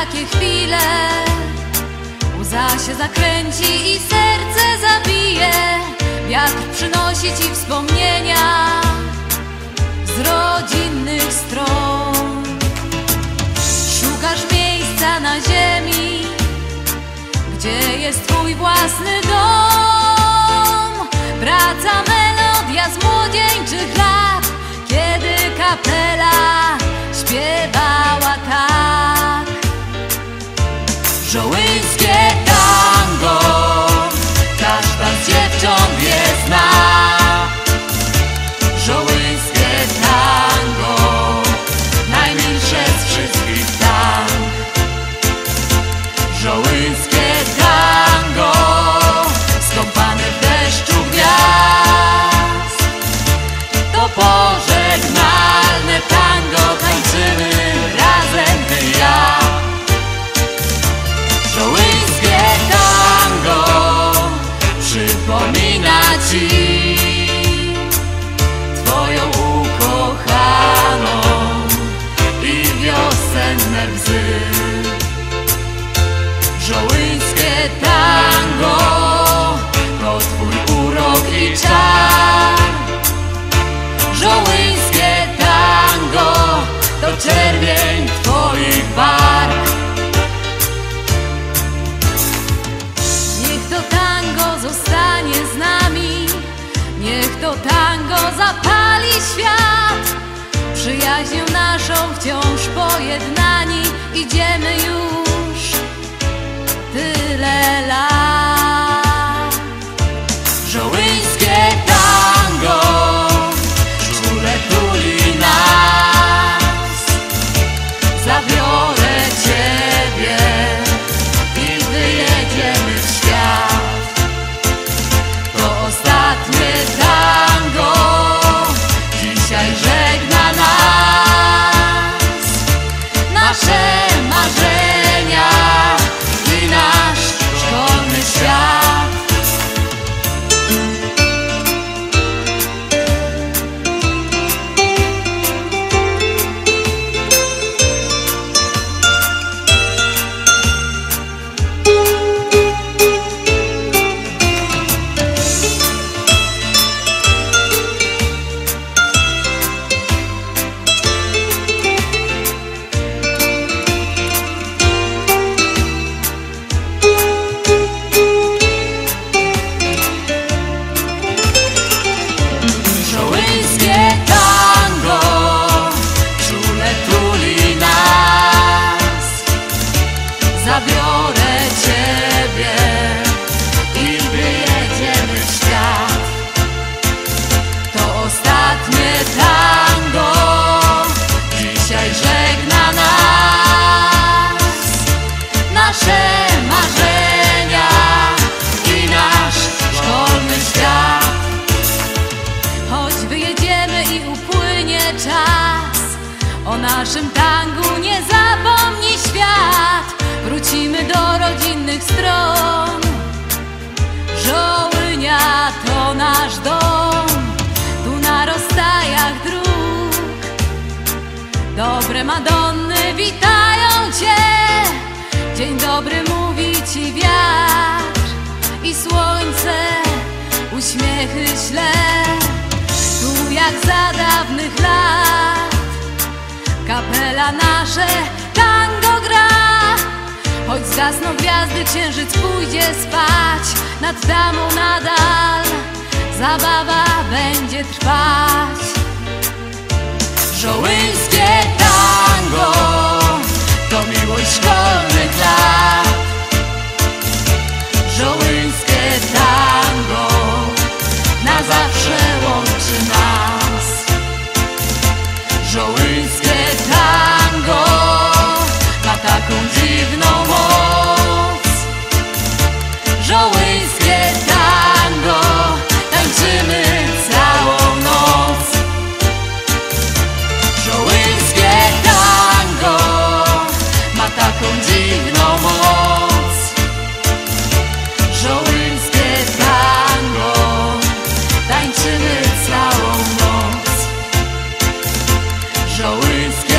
takie chwile. Łza się zakręci i serce zabije. Wiatr przynosi ci wspomnienia Z rodzinnych stron. Szukasz miejsca na ziemi Gdzie jest twój własny dom. Wraca melodia z młodzieńczych lat. Żołyńskie łzy. Żołyńskie tango to Twój urok i czar. Żołyńskie tango to czerwień Twoich barw. Niech to tango zostanie z nami, niech to tango zapali świat. Przyjaźnią naszą wciąż pojednani, idziemy już tyle lat. O naszym tangu nie zapomni świat. Wrócimy do rodzinnych stron. Żołynia to nasz dom. Tu na rozstajach dróg. Dobre Madonny witają Cię. Dzień dobry mówi Ci wiatr I słońce uśmiechy śle. Tu jak za lat Nasze tango gra. Choć zgasną gwiazdy, księżyc pójdzie spać. Nad damą nadal zabawa będzie trwać. Żołyńskie tango To miłość szkolnych lat Żołyńskie tango na zawsze łączy nas. Żołyńskie shall we